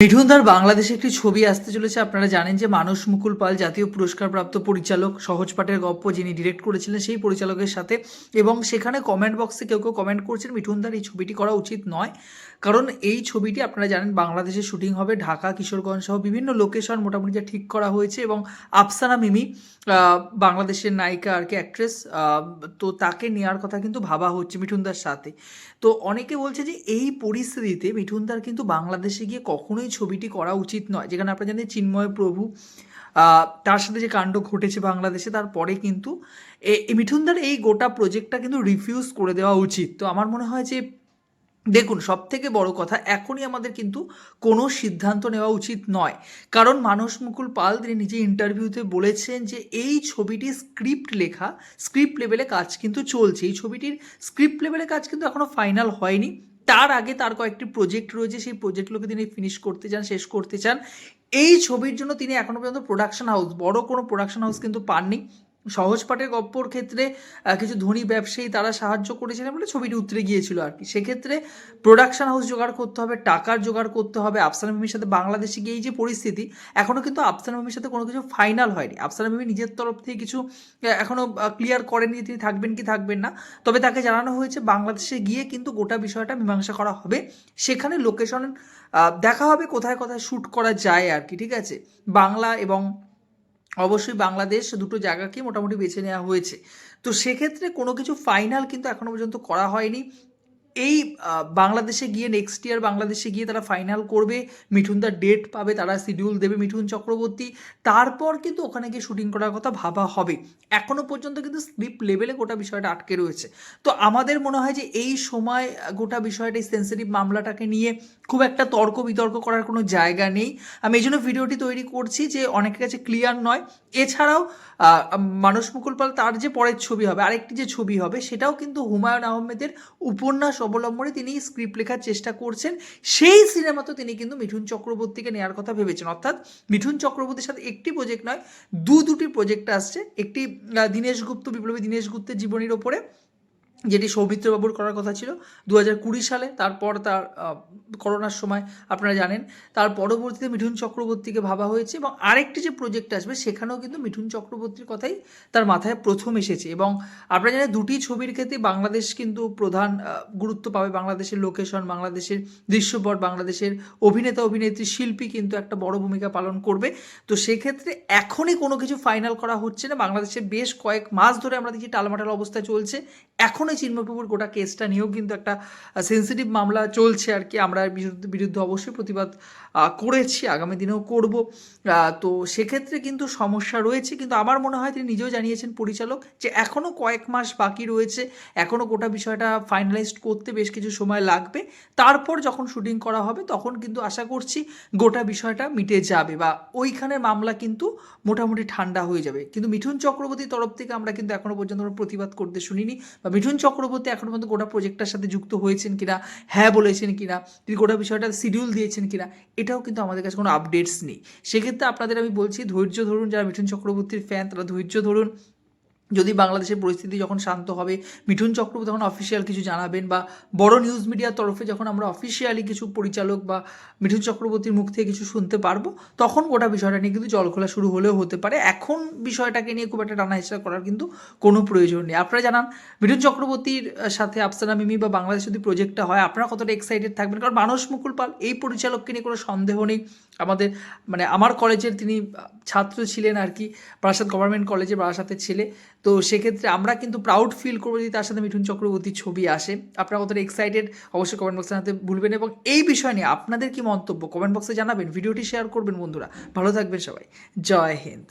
মিঠুনদার বাংলাদেশে একটি ছবি আসতে চলেছে। আপনারা জানেন যে মানস মুকুল পাল, জাতীয় পুরস্কারপ্রাপ্ত পরিচালক সহজ পাঠের গপ্প যিনি ডিরেক্ট করেছিলেন সেই পরিচালকের সাথে এবং সেখানে কমেন্ট বক্সে কেউ কেউ কমেন্ট করছেন, মিঠুনদার, এই ছবিটি করা উচিত নয়। কারণ এই ছবিটি আপনারা জানেন বাংলাদেশে শুটিং হবে, ঢাকা, কিশোরগঞ্জ সহ বিভিন্ন লোকেশন মোটামুটি যা ঠিক করা হয়েছে এবং আফসানা মিমি বাংলাদেশের নায়িকা আর কি অ্যাক্ট্রেস তো তাকে নেওয়ার কথা কিন্তু ভাবা হচ্ছে মিঠুনদার সাথে। তো অনেকে বলছে যে এই পরিস্থিতিতে মিঠুনদার কিন্তু বাংলাদেশে গিয়ে কখনোই ছবিটি করা উচিত নয়। যেখানে আপনারা জানেন চিন্ময় প্রভু তার সাথে যে কাণ্ড ঘটেছে বাংলাদেশে, তারপরে কিন্তু মিঠুনদার এই গোটা প্রজেক্টটা কিন্তু রিফিউজ করে দেওয়া উচিত। তো আমার মনে হয় যে, দেখুন সব থেকে বড় কথা, এখনই আমাদের কিন্তু কোনো সিদ্ধান্ত নেওয়া উচিত নয়। কারণ মানস মুকুল পাল, তিনি নিজে ইন্টারভিউতে বলেছেন যে, এই ছবিটির স্ক্রিপ্ট লেখা স্ক্রিপ্ট লেভেলে কাজ কিন্তু চলছে। এই ছবিটির স্ক্রিপ্ট লেভেলে কাজ কিন্তু এখনও ফাইনাল হয়নি। তার আগে তার কয়েকটি প্রজেক্ট রয়েছে, সেই প্রজেক্টগুলোকে তিনি ফিনিশ করতে চান, শেষ করতে চান। এই ছবির জন্য তিনি এখনও পর্যন্ত প্রোডাকশন হাউস বড় কোনো প্রোডাকশন হাউস কিন্তু পাননি। সহজ পাঠের গপ্পর ক্ষেত্রে কিছু ধনী ব্যবসায়ী তারা সাহায্য করেছিলেন বলে ছবিটি উতরে গিয়েছিল আর কি। সেক্ষেত্রে প্রোডাকশন হাউস জোগাড় করতে হবে টাকার জোগাড় করতে হবে। আফসানা মিমির সাথে বাংলাদেশে গিয়ে এই যে পরিস্থিতি এখনও কিন্তু আফসানা মিমির সাথে কোনো কিছু ফাইনাল হয়নি। আফসানা মিমি নিজের তরফ থেকে কিছু আহ, এখনও ক্লিয়ার করেনি তিনি থাকবেন কি থাকবেন না। তবে তাকে জানানো হয়েছে বাংলাদেশে গিয়ে কিন্তু গোটা বিষয়টা মীমাংসা করা হবে। সেখানে লোকেশন দেখা হবে কোথায় কোথায় শ্যুট করা যায় আর কি ঠিক আছে? বাংলা এবং অবশ্যই বাংলাদেশ দুটো জায়গাকে মোটামুটি বেছে নেওয়া হয়েছে। তো সেক্ষেত্রে কোনো কিছু ফাইনাল কিন্তু এখনও পর্যন্ত করা হয়নি। এই বাংলাদেশে গিয়ে নেক্সট ইয়ার বাংলাদেশে গিয়ে তারা ফাইনাল করবে, মিঠুন মিঠুনদার ডেট পাবে, তারা শিডিউল দেবে মিঠুন চক্রবর্তী। তারপর কিন্তু ওখানে গিয়ে শুটিং করার কথা ভাবা হবে। এখনও পর্যন্ত কিন্তু স্ক্রিপ্ট লেভেলে গোটা বিষয়টা আটকে রয়েছে। তো আমাদের মনে হয় যে এই সময়, গোটা বিষয়টা এই সেন্সিটিভ মামলাটাকে নিয়ে খুব একটা তর্ক বিতর্ক করার কোনো জায়গা নেই। আমি এই জন্য ভিডিওটি তৈরি করছি যে অনেকের কাছে ক্লিয়ার নয়। এছাড়াও মানস মুকুল পাল তার যে পরের ছবি হবে, আরেকটি যে ছবি হবে, সেটাও কিন্তু হুমায়ুন আহমেদের উপন্যাস অবলম্বনে তিনি স্ক্রিপ্ট লেখার চেষ্টা করছেন। সেই সিনেমা তো তিনি কিন্তু মিঠুন চক্রবর্তীকে নেওয়ার কথা ভেবেছেন। অর্থাৎ মিঠুন চক্রবর্তীর সাথে একটি প্রজেক্ট নয় দু দুটি প্রজেক্ট আসছে। একটি দীনেশ গুপ্ত, বিপ্লবী দীনেশ গুপ্তের জীবনীর ওপরে। যেটি সৌমিত্রবাবুর করার কথা ছিল দু হাজার কুড়ি সালে, তারপর তার করোনার সময় আপনারা জানেন, তার পরবর্তীতে মিঠুন চক্রবর্তীকে ভাবা হয়েছে এবং আরেকটি যে প্রজেক্ট আসবে, সেখানেও কিন্তু মিঠুন চক্রবর্তীর কথাই তার মাথায় প্রথম এসেছে এবং আপনারা জানেন দুটি ছবির ক্ষেত্রে বাংলাদেশ কিন্তু প্রধান গুরুত্ব পাবে। বাংলাদেশের লোকেশন বাংলাদেশের দৃশ্যপট, বাংলাদেশের অভিনেতা, অভিনেত্রী, শিল্পী কিন্তু একটা বড় ভূমিকা পালন করবে। তো সেক্ষেত্রে এখনই কোনো কিছু ফাইনাল করা হচ্ছে না। বাংলাদেশে বেশ কয়েক মাস ধরে আমরা দেখি টালমাটাল অবস্থা চলছে। এখনই চিন্ময়বাবুর গোটা কেসটা নিয়েও কিন্তু একটা সেন্সিটিভ মামলা চলছে আর কি। আমরা বিরুদ্ধে অবশ্যই প্রতিবাদ করেছি, আগামী দিনেও করব। তো সেক্ষেত্রে কিন্তু সমস্যা রয়েছে। কিন্তু আমার মনে হয় তিনি নিজেও জানিয়েছেন পরিচালক যে এখনও কয়েক মাস বাকি রয়েছে। এখনও গোটা বিষয়টা ফাইনালাইজড করতে বেশ কিছু সময় লাগবে। তারপর যখন শুটিং করা হবে তখন কিন্তু আশা করছি গোটা বিষয়টা মিটে যাবে বা ওইখানের মামলা কিন্তু মোটামুটি ঠান্ডা হয়ে যাবে। কিন্তু মিঠুন চক্রবর্তীর তরফ থেকে আমরা কিন্তু এখনও পর্যন্ত প্রতিবাদ করতে শুনিনি বা মিঠুন চক্রবর্তী এখনও পর্যন্ত গোটা প্রজেক্টটার সাথে যুক্ত হয়েছেন কিনা হ্যাঁ বলেছেন কিনা, তিনি গোটা বিষয়টা শিডিউল দিয়েছেন কিনা, এটাও কিন্তু আমাদের কাছে কোনো আপডেটস নেই। সেক্ষেত্রে আপনাদের আমি বলছি, ধৈর্য ধরুন যারা মিঠুন চক্রবর্তীর ফ্যান তারা ধৈর্য ধরুন। যদি বাংলাদেশের পরিস্থিতি যখন শান্ত হবে, মিঠুন চক্রবর্তী তখন অফিসিয়াল কিছু জানাবেন বা বড় নিউজ মিডিয়ার তরফে যখন আমরা অফিসিয়ালি কিছু পরিচালক বা মিঠুন চক্রবর্তীর মুখ থেকে কিছু শুনতে পারব, তখন গোটা বিষয়টা নিয়ে কিন্তু জল খোলা শুরু হলেও হতে পারে। এখন বিষয়টাকে নিয়ে খুব একটা টানা হেঁচড়া করার কিন্তু কোনো প্রয়োজন নেই। আপনারা জানান, মিঠুন চক্রবর্তীর সাথে আফসানা মিমি বা বাংলাদেশ যদি প্রজেক্টটা হয়, আপনারা কতটা এক্সাইটেড থাকবেন? কারণ মানস মুকুল পাল, এই পরিচালককে নিয়ে কোনো সন্দেহ নেই। আমাদের মানে আমার কলেজের তিনি ছাত্র ছিলেন আর কি বারাসাত গভর্নমেন্ট কলেজে বারাসাতের ছেলে। তো সেক্ষেত্রে আমরা কিন্তু প্রাউড ফিল করব যদি তার সাথে মিঠুন চক্রবর্তীর ছবি আসে। আপনারা কতটা এক্সাইটেড অবশ্যই কমেন্ট বক্সে জানাতে ভুলবেন এবং এই বিষয় নিয়ে আপনাদের কি মন্তব্য কমেন্ট বক্সে জানাবেন, ভিডিওটি শেয়ার করবেন বন্ধুরা। ভালো থাকবেন সবাই। জয় হিন্দ।